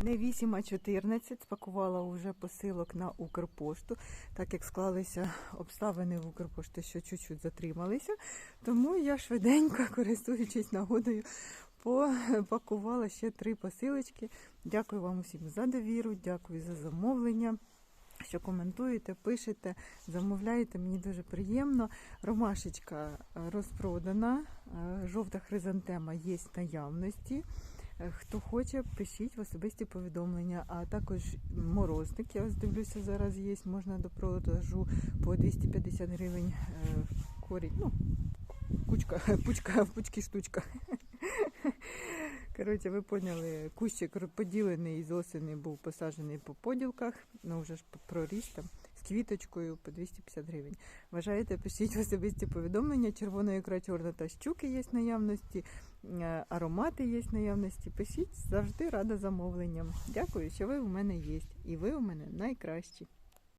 Не 8, а 14. Спакувала вже посилок на Укрпошту, так як склалися обставини в Укрпошті, що чуть-чуть затрималися. Тому я швиденько, користуючись нагодою, попакувала ще три посилочки. Дякую вам усім за довіру, дякую за замовлення. Що коментуєте, пишете, замовляєте, мені дуже приємно. Ромашечка е, розпродана, е, жовта хризантема є в наявності. Хто хоче, пишіть в особисті повідомлення, а також морозник, я ось дивлюся, зараз є, можна до продажу по 250 гривень е, корінь. Ну, кучка, пучка, пучки штучка. Коротше, ви поняли, кущик поділений з осені був посаджений по поділках, ну вже ж проріс там квіточкою по 250 гривень. Вважаєте, пишіть особисті повідомлення. Червона ікра чорна та щуки є наявності, е, аромати є наявності. Пишіть завжди рада замовленням. Дякую, що ви у мене є. І ви у мене найкращі.